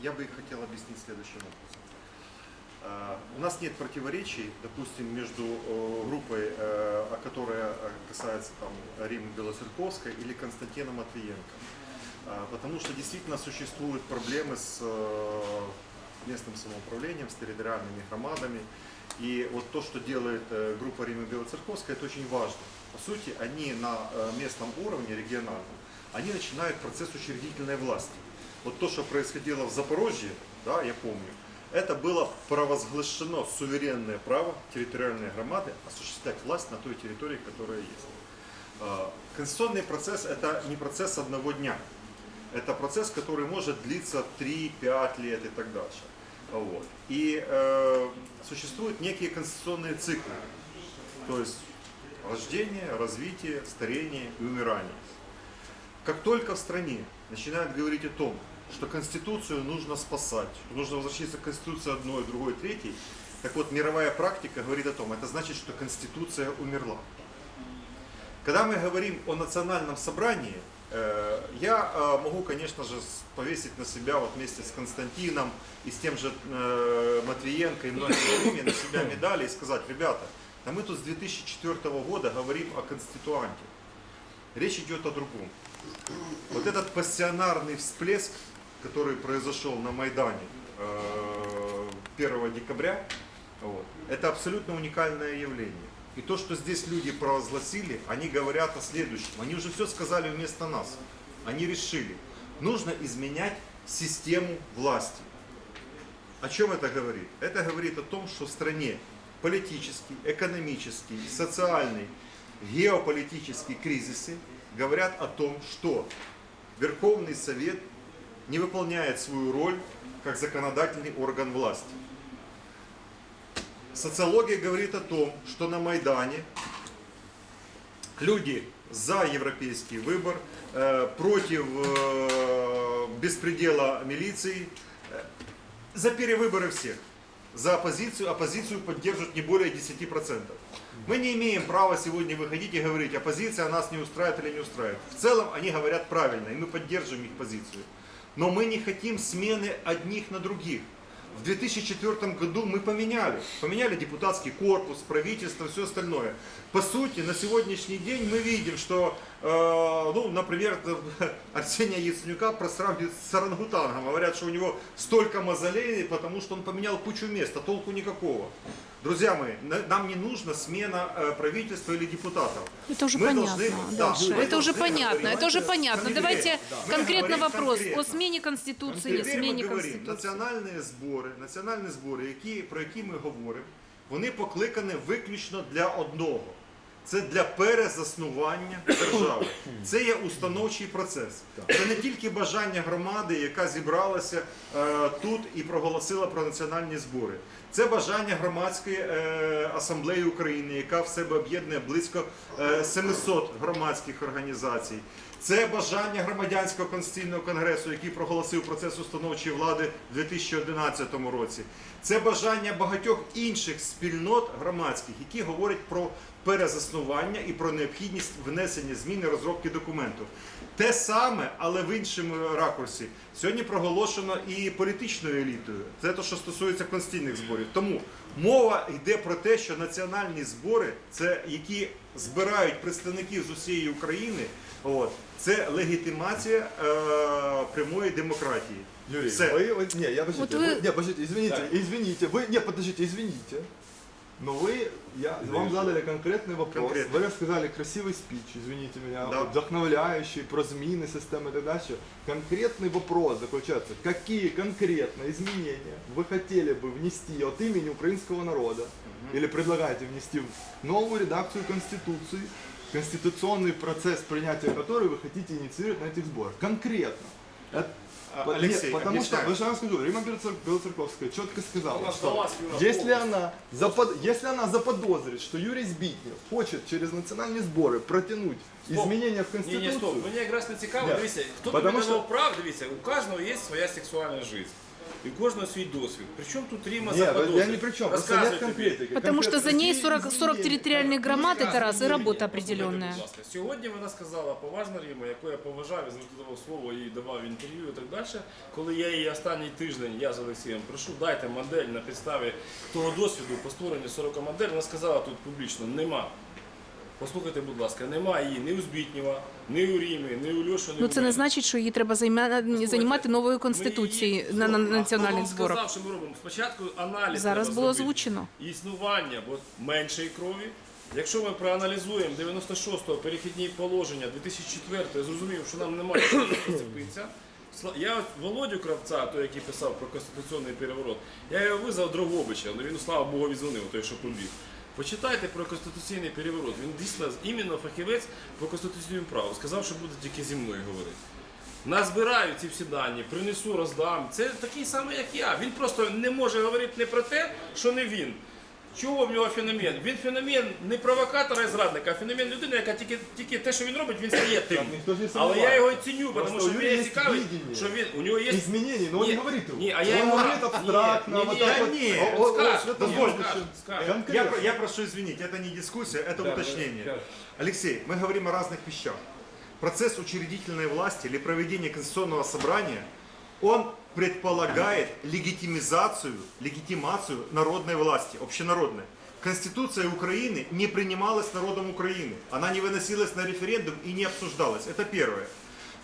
я бы хотел объяснить следующим образом. Э, У нас нет противоречий, допустим, между э, группой, э, которая касается там, Римы Белоцерковской или Константина Матвиенко. Потому что действительно существуют проблемы с местным самоуправлением, с территориальными громадами. И вот то, что делает группа Римы Белоцерковской, это очень важно. По сути, они на местном уровне, региональном, они начинают процесс учредительной власти. Вот то, что происходило в Запорожье, да, я помню, это было провозглашено суверенное право территориальной громады осуществлять власть на той территории, которая есть. Э, Конституционный процесс – это не процесс одного дня. Это процесс, который может длиться 3-5 лет и так дальше. Вот. И э, существуют некие конституционные циклы. То есть рождение, развитие, старение и умирание. Как только в стране начинают говорить о том, что Конституцию нужно спасать, нужно возвращаться к Конституции одной, другой, третьей, так вот мировая практика говорит о том, это значит, что Конституция умерла. Когда мы говорим о национальном собрании, э, я э, могу, конечно же, повесить на себя вот вместе с Константином и с тем же э, Матвиенко и многими другими на себя медали и сказать, ребята, да мы тут с 2004 года говорим о конституанте. Речь идет о другом. Вот этот пассионарный всплеск, который произошел на Майдане э, 1 декабря, вот, это абсолютно уникальное явление. И то, что здесь люди провозгласили, они говорят о следующем. Они уже все сказали вместо нас. Они решили, нужно изменять систему власти. О чем это говорит? Это говорит о том, что в стране политический, экономический, социальный, геополитические кризисы говорят о том, что Верховный Совет не выполняет свою роль как законодательный орган власти. Социология говорит о том, что на Майдане люди за европейский выбор, э, против э, беспредела милиции, э, за перевыборы всех. За оппозицию, оппозицию поддерживают не более 10%. Мы не имеем права сегодня выходить и говорить, оппозиция нас не устраивает или не устраивает. В целом они говорят правильно, и мы поддерживаем их позицию. Но мы не хотим смены одних на других. В 2004 году мы поменяли. Поменяли депутатский корпус, правительство, все остальное. По сути, на сегодняшний день мы видим, что, э, ну, например, Арсения Яценюка просравнивают с орангутангом. Говорят, что у него столько мозолей, потому что он поменял кучу мест, а толку никакого. Друзья мои, на- нам не нужна смена э, правительства или депутатов. Это уже Мы понятно, должны- Даша, мы это уже понятно, это уже понятно. Давайте Мы конкретно вопрос конкретно. о смене Конституции, смене ми говоримо, Конституции. Збори, національні збори, які, про які ми говоримо, вони покликані виключно для одного. Це для перезаснування держави. Це є установчий процес. Це не тільки бажання громади, яка зібралася е, тут і проголосила про національні збори. Це бажання громадської е, асамблеї України, яка в себе об'єднує близько е, 700 громадських організацій. Це бажання громадянського конституційного конгресу, який проголосив процес установчої влади в 2011 році. Це бажання багатьох інших спільнот громадських, які говорять про перезаснування і про необхідність внесення змін і розробки документу. Те саме, але в іншому ракурсі, сьогодні проголошено і політичною елітою. Це те, що стосується конституційних зборів. Тому мова йде про те, що національні збори, це які збирають представників з усієї України. От це легітимація е, прямої демократії. Юрий, Все. вы, вы- не, я подождите, Вот вы- вы- не, подождите, извините, Да. извините, вы, не, подождите, извините, но вы, я, вам задали конкретный вопрос, Конкретно. вы рассказали красивый спич, извините меня, Да. вдохновляющий, про змины системы и так дальше. Конкретный вопрос заключается, какие конкретно изменения вы хотели бы внести от имени украинского народа, или предлагаете внести в новую редакцию Конституции, конституционный процесс принятия которой вы хотите инициировать на этих сборах. Конкретно. Это- А, по- Алексей, нет, потому что, объясняю. вы же вам скажу, Рима Белоцер- Белоцерковская четко сказала, нас что до вас, Юра, если она, запод- если она заподозрит, что Юрий Збитнев хочет через национальные сборы протянуть Стоп. изменения в Ні, ні, Конституцию, стоп. Мені якраз не цікаво. Ні. Дивіться, хто Потому тобі що- давав прав, дивіться, у кожного є своя сексуальна життя. І у кожного свій досвід. Причому тут Ріма Нет, заподозрить? я ни при чем, просто нет конкретики. Потому что за ней 40, 40 изменения. территориальных громад, это раз, и работа определенная. Сьогодні вона сказала поважна Ріма, яку я поважав, і завжди давав слово і давав інтерв'ю і так далі. Коли я її останній тиждень, я з Олексієм прошу, дайте модель на підставі того досвіду по створенню 40 модель. Вона сказала тут публічно, нема. Послухайте, будь ласка, немає її ні у Збітнєва, ні у Рімі, ні у Льоші, ні Ну у це не мене. значить, що її треба займа- займати новою конституцією Ми її- на, на А хто національних вам зборах. сказав, що ми робимо? Спочатку аналіз Зараз треба було зробити. озвучено. існування бо меншої крові. Якщо ми проаналізуємо 96-го перехідні положення 2004-го, зрозумів, що нам немає чого зацепитися. Сла- Я от Володю Кравця, той, який писав про конституційний переворот, я його визвав Дрогобича, але він, слава Богу, відзвонив, той, що побіг. Почитайте про конституційний переворот. Він дійсно іменно фахівець по конституційному праву. Сказав, що буде тільки зі мною говорити. Назбираю ці всі дані, принесу, роздам. Це такий самий, як я. Він просто не може говорити не про те, що не він. Чого в нього феномен? Він феномен не провокатора і зрадника, а феномен людини, яка тільки, тільки те, що він робить, він стає тим. Там ніхто ж не Але я сумнівається. його ціню, тому Просто що у нього мене є цікавить, видіння. що він у нього є Изменений, но он Ні, не говорит его. ні, а я он йому говорит ра- абстрактно, ні, вот ні, так ні, вот. ні, О, о, о, скажет, что-то ні, больше, скажет, чем скажет. Я, конкретно. про- я прошу извинить, это не дискуссия, это уточнение. Алексей, мы говорим о разных вещах. Процесс учредительной власти или проведение конституционного собрания, он предполагает легитимизацию, легитимацию народной власти, общенародной. Конституция Украины не принималась народом Украины. Она не выносилась на референдум и не обсуждалась. Это первое.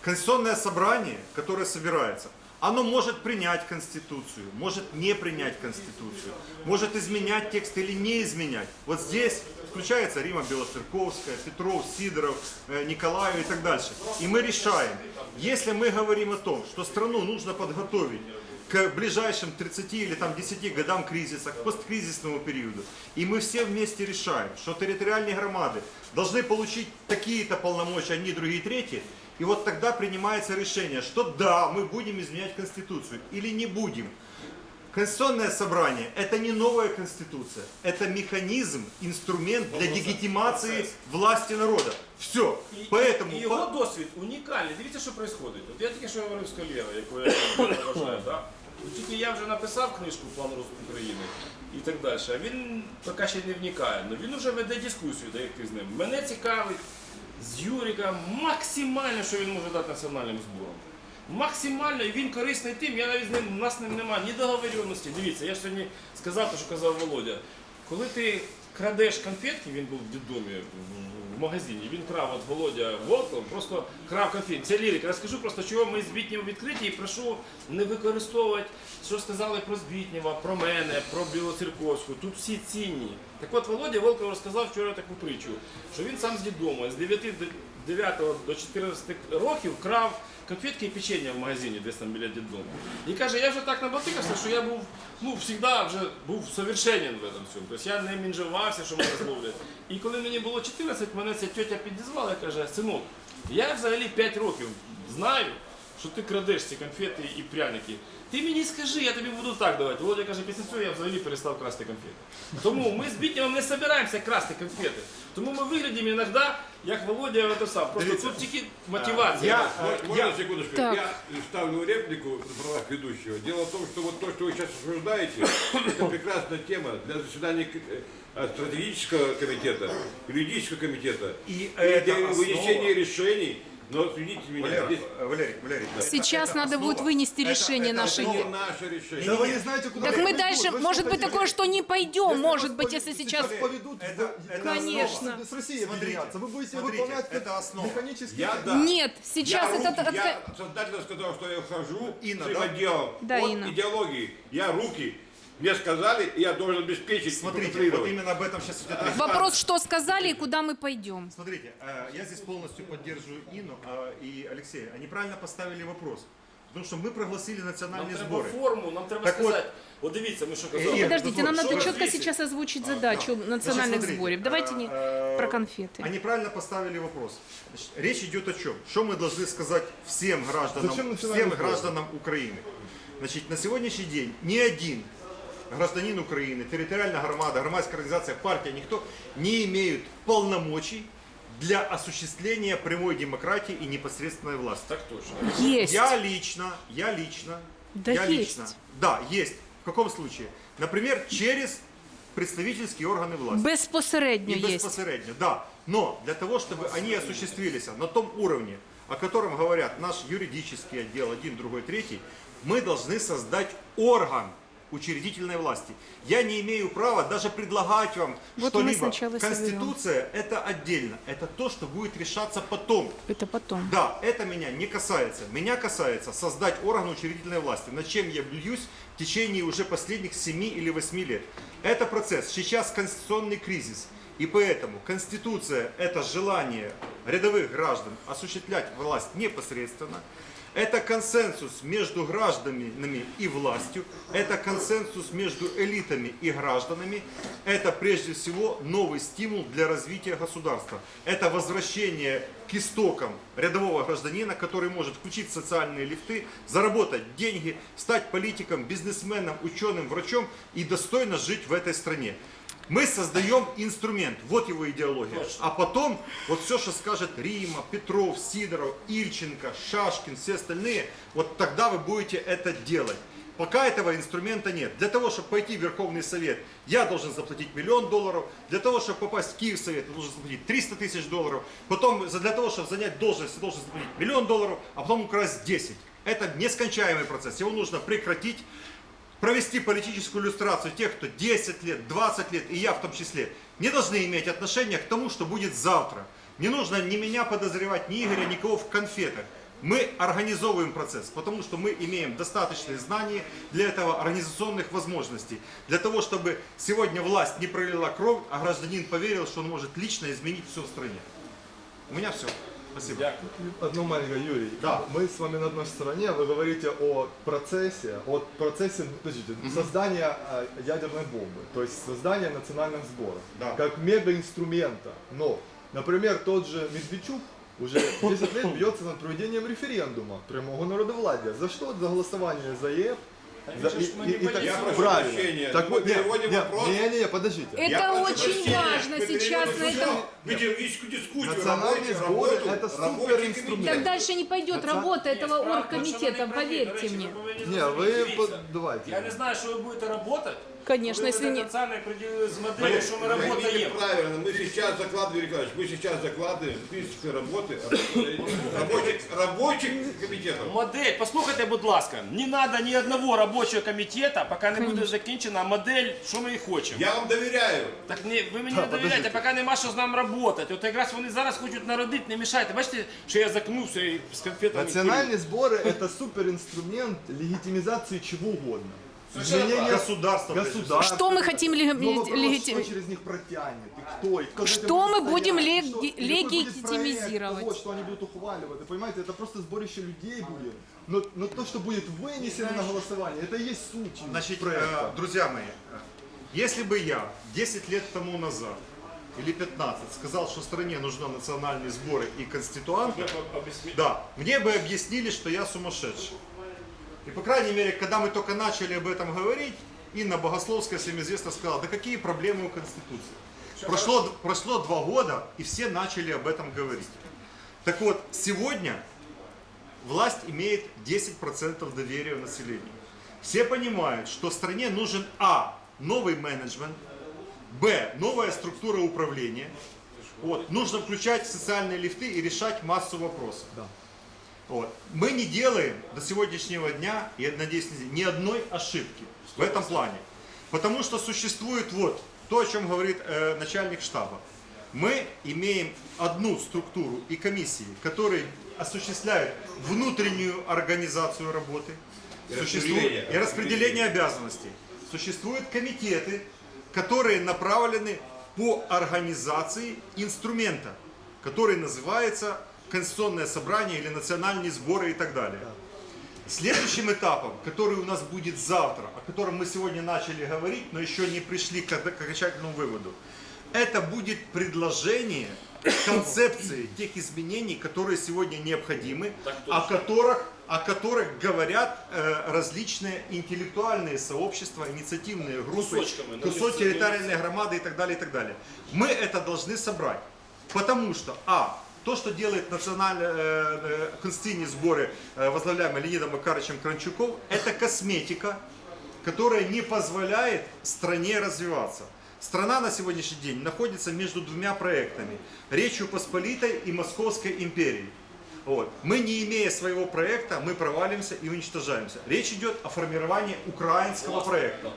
Конституционное собрание, которое собирается, оно может принять Конституцию, может не принять Конституцию, может изменять текст или не изменять. Вот здесь включается Рима Белоцерковская, Петров, Сидоров, э, Николаев и так дальше. И мы решаем, если мы говорим о том, что страну нужно подготовить к ближайшим 30 или там 10 годам кризиса, к посткризисному периоду. И мы все вместе решаем, что территориальные громады должны получить такие-то полномочия, одни, другие, третьи. И вот тогда принимается решение, что да, мы будем изменять Конституцию или не будем. Конституционное собрание – это не новая Конституция, это механизм, инструмент для легитимации власти народа. Все. І, Поэтому... і його досвід унікальний. Дивіться, що відбувається. От я тільки що говорив з колегою, яку я вважаю, да? Ну, Тільки я вже написав книжку План розвитку України і так далі. А він поки ще не вникає. Ну він вже веде дискусію, де як ти з ним. Мене цікавить з Юрика максимально, що він може дати національним зборам. Максимально, і він корисний тим, я навіть з ним, у нас ним немає ні договірності. Дивіться, я ж сьогодні сказав те, що казав Володя. Коли ти крадеш конфетки, він був в дитдомі в- магазині, він крав от Володя Волков, просто крав конфетки. Це лірика. Я скажу просто, чого ми з відкриті і прошу не використовувати, що сказали про Збітнєва, про мене, про Білоцерковську. Тут всі цінні. Так от Володя Волков розказав вчора таку притчу, що він сам з дитдому з 9 до 9 до 14 років крав конфетки і печення в магазині, десь там біля дитдому. І каже, я вже так набатикався, що я був, ну, завжди вже був совершенен в этом всьому. Тобто я не мінжувався, що мене зловлять. І коли мені було 14, мене ця тетя підізвала і каже, синок, я взагалі 5 років знаю, що ти крадеш ці конфети і пряники. Ти мені скажи, я тобі буду так давати. Володя каже, після цього я взагалі перестав красти конфети. Тому ми з Бітнєвим не збираємося красти конфети. Тому ми виглядимо іноді, як Володя це сам. Просто Дивіться, тут тільки мотивація. Я, э, Можно я- секундочку? Так. Я ставлю реплику на правах ведущего. Дело в том, что вот то, что вы сейчас обсуждаете, это прекрасная тема для заседания к- э, стратегического комитета, юридического комитета И и это для основа. вынесения решений. но извините меня, Валера, здесь Валерий, Валерий. Сейчас это надо будет основа. вынести Это- решение это наше. не основа. наше решение. Да вы не знаете, куда Так мы дальше, Вы может быть, такое, что не пойдем, Если может быть, если сейчас... поведут Это- это Конечно. С Россией Смотрите, вы будете смотрите, выполнять это основа. механический... Я да. Нет, сейчас я, это... руки, я сознательно сказал, что я ухожу Инна, своим да? отделом Да, от Инна. идеологии. Я руки. Мне сказали, и я должен обеспечить Смотрите, вот именно об этом сейчас идет речь. Вопрос, что сказали и куда мы пойдем. Смотрите, э, я здесь полностью поддерживаю Инну э, и Алексея. Они правильно поставили вопрос. Потому что мы прогласили Нам национальные треба сборы. форму, нам треба Так сказати. От дивіться, ми що казали. Ір, Подождите, нам надо четко сейчас озвучить задачу Значит, национальных смотрите, сборов. Давайте не э, про конфеты. Они правильно поставили вопрос. Значит, речь идет о чем? Что мы должны сказать всем гражданам, национальные всем гражданам Украины? Значит, на сегодняшний день ни один гражданин Украины, территориальная громада, громадская организация, партия, никто не имеют полномочий для осуществления прямой демократии и непосредственной власти. Так точно. Есть. Я лично, я лично Да я есть. лично. Да, есть. В каком случае? Например, через представительские органы власти. Безпосередньо И безпосередньо, да. Но для того, чтобы они осуществились на том уровне, о котором говорят наш юридический отдел, один, другой, третий, мы должны создать орган учредительной власти. Я не имею права даже предлагать вам Вот что-либо. сначала соберем. Конституция это отдельно. Это то, что будет решаться потом. Это потом. Да, это меня не касается. Меня касается создать орган учредительной власти, над чем я бьюсь в течение уже последних 7 или 8 лет. Это процесс. Сейчас конституционный кризис. И поэтому Конституция – это желание рядовых граждан осуществлять власть непосредственно. Это консенсус между гражданами и властью. Это консенсус между элитами и гражданами. Это прежде всего новый стимул для развития государства. Это возвращение к истокам рядового гражданина, который может включить социальные лифты, заработать деньги, стать политиком, бизнесменом, ученым, врачом и достойно жить в этой стране. Мы создаем инструмент, вот его идеология. А потом, вот все, что скажет Рима, Петров, Сидоров, Ильченко, Шашкин, все остальные, вот тогда вы будете это делать. Пока этого инструмента нет. Для того, чтобы пойти в Верховный Совет, я должен заплатить миллион долларов. Для того, чтобы попасть в Киевсовет, я должен заплатить 300 тысяч долларов. Потом, для того, чтобы занять должность, я должен заплатить миллион долларов, а потом украсть 10. Это нескончаемый процесс. Его нужно прекратить провести политическую иллюстрацию тех, кто 10 лет, 20 лет, и я в том числе, не должны иметь отношения к тому, что будет завтра. Не нужно ни меня подозревать, ни Игоря, никого в конфетах. Мы организовываем процесс, потому что мы имеем достаточные знания для этого, организационных возможностей. Для того, чтобы сегодня власть не пролила кровь, а гражданин поверил, что он может лично изменить все в стране. У меня все. Спасибо. Дякую. Одну маленькую, Юрий. Да. Мы с вами на одной стороне, вы говорите о процессе, о процессе, подождите, создания э, ядерной бомбы, то есть создания национальных сборов, Да. как мегаинструмента. Но, например, тот же Медведчук уже 10 лет бьется над проведением референдума прямого народовладия. За что? За голосование за ЕФ. За, же ж манипулируем. Я прошу правильно. прощения, Так мы вот, нет, переводим нет, вопрос. не, не, не, подождите. Это Я прошу очень прощения, важно мы сейчас на переводим этом. всё в идеологическую дискуссию. Национальные рабочую сборы работу, это рабочий суперинструмент. комитет. Так дальше не пойдет Национ- работа этого Справа в тому, оргкомитета, що вони праві. До поверьте речі, мне. ви повинні Не, зрозуміти, вы дивіться, по- давайте. Я не знаю, що ви будете працювати. Конечно, ви если не... національно приділили з моделлю, що ми Поймите працюємо. правильно, мы сейчас закладываем, Юрий Николаевич, мы сейчас закладываем принципы работы рабочих, рабочих комитетов. Модель, послухайте, будь ласка, не треба ні одного робочого комітету, поки не буде закінчена модель, що ми і хочемо. Я вам доверяю. Так не, ви мені Та, не довіряєте, подождите. поки нема що з нами працювати. От якраз вони зараз хочуть народити, не мішайте. Бачите, що я закнувся і з конфетами. Национальные сборы это суперинструмент легитимизации чего угодно. Государство. прежде всего. государства. Что мы хотим леги- Но вопрос, легити- что через них протянет, и кто, и кто Что мы будем что- легитимизировать? того, что они будут ухваливать. Вы понимаете, это просто сборище людей будет. Но, но то, что будет вынесено на голосование, это и есть суть Значит, проекта. э, друзья мои, если бы я 10 лет тому назад или 15 сказал, что стране нужны национальные сборы и конституанты, да, мне бы объяснили, что я сумасшедший. И по крайней мере, когда мы только начали об этом говорить, Инна Богословская всем известно сказала, да какие проблемы у Конституции. Прошло, прошло два года, и все начали об этом говорить. Так вот, сегодня власть имеет 10% доверия у населения. Все понимают, что стране нужен А. Новый менеджмент, Б. Новая структура управления. Вот. Нужно включать социальные лифты и решать массу вопросов. Да. Вот. Мы не делаем до сегодняшнего дня, и надеюсь, ни одной ошибки в этом плане. Потому что существует вот то, о чем говорит э, начальник штаба. Мы имеем одну структуру и комиссии, которые осуществляют внутреннюю организацию работы И Существует- распределение. и распределение обязанностей. Существуют комитеты, которые направлены по организации инструмента, который называется Конституционное собрание или национальные сборы и так далее. Следующим этапом, который у нас будет завтра, о котором мы сегодня начали говорить, но еще не пришли к окончательному выводу, это будет предложение концепции тех изменений, которые сегодня необходимы, о которых, о которых говорят э, различные интеллектуальные сообщества, инициативные группы, Кусочками, но кусок не- территориальные громады и так далее, и так далее. Мы это должны собрать, потому что, а, То, что делает национальный э, э, конституционные сборы, э, возглавляемый Леонидом Макаровичем Кранчуков, это косметика, которая не позволяет стране развиваться. Страна на сегодняшний день находится между двумя проектами. Речью Посполитой и Московской империей. Вот. Мы, не имея своего проекта, мы провалимся и уничтожаемся. Речь идет о формировании украинского проекта.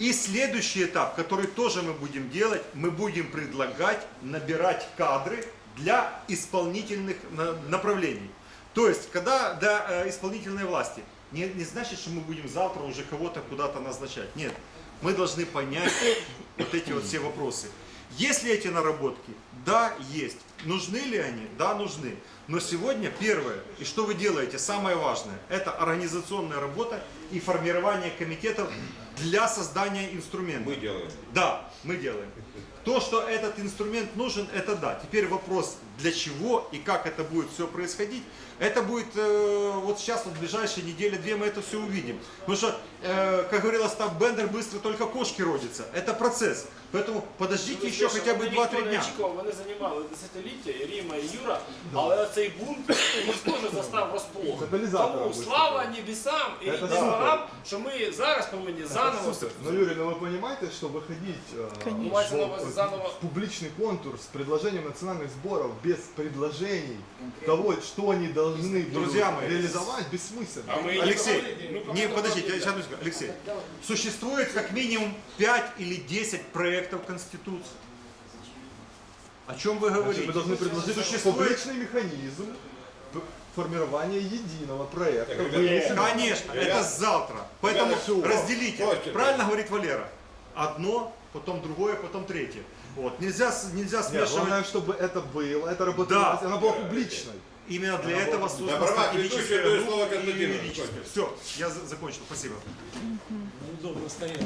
И следующий этап, который тоже мы будем делать, мы будем предлагать набирать кадры для исполнительных на- направлений. То есть, когда до э, исполнительной власти, не, не значит, что мы будем завтра уже кого-то куда-то назначать. Нет, мы должны понять вот эти вот все вопросы. Есть ли эти наработки? Да, есть. Нужны ли они? Да, нужны. Но сегодня первое, и что вы делаете, самое важное, это организационная работа и формирование комитетов для создания инструмента. Мы делаем. Да, мы делаем. То, что этот инструмент нужен, это да. Теперь вопрос, для чего и как это будет все происходить, это будет э, вот сейчас, вот в ближайшие недели-две мы это все увидим. Потому что, э, как говорил Остап Бендер, быстро только кошки родятся. Это процесс. Поэтому подождите еще хотя бы 2-3 дня. Вони займали десятиліття, і Ріма, і Юра, але цей бунт їх теж застав врозплох. Каталізатором Тому виступив. слава небесам і Це небесам, супер. що ми зараз повинні заново Супер. Но, Юрий, ну вы понимаете, что выходить э, Конечно. в- Мається на увазі в- заново. в публичный конкурс с предложением национальных сборов без предложений того, что они должны Друзья мои. реализовать, бессмысленно. А мы Алексей, не не, попробуем подождите, делать. сейчас, минутку. Алексей. Существует как минимум 5 или 10 проектов Конституции. О чем вы Значит, говорите? мы должны предложить Существует публичный механизм формирования единого проекта. Так, Вы- ребята, Конечно, это завтра. Поэтому разделите. Правильно говорит Валера. Одно, потом другое, потом третье. Вот. Нельзя, нельзя Нет, смешивать. главное, чтобы это было, это работало, Да. она была публичной. Именно для этого создана На правах стратегическая группа и юридическая. Все, я за- закончил. Спасибо. Удобно стоять.